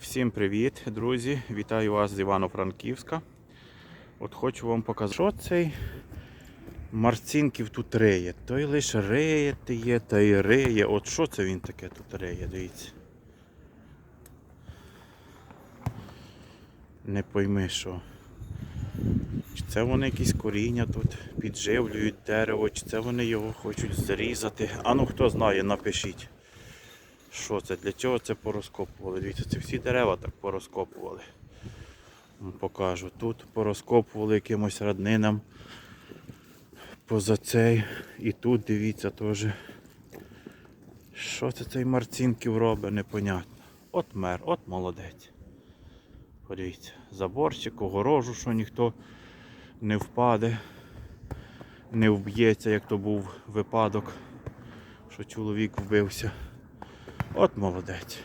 Всім привіт, друзі! Вітаю вас з Івано-Франківська. От хочу вам показати, що цей Марцінків тут риє. Той лише риє ти є, та й риє. От що це він таке тут риє, дивіться. Не пойми що. Чи це вони якісь коріння тут підживлюють дерево, чи це вони його хочуть зрізати. А ну хто знає, напишіть. Що це? Для чого це порозкопували? Дивіться, це всі дерева так порозкопували. Покажу. Тут порозкопували якимось роднинам. Поза цей. І тут дивіться теж. Що це цей Марцінків робить, непонятно. От мер, от молодець. Подивіться, заборчик, огорожу, що ніхто не впаде, не вб'ється, як то був випадок, що чоловік вбився. От молодець.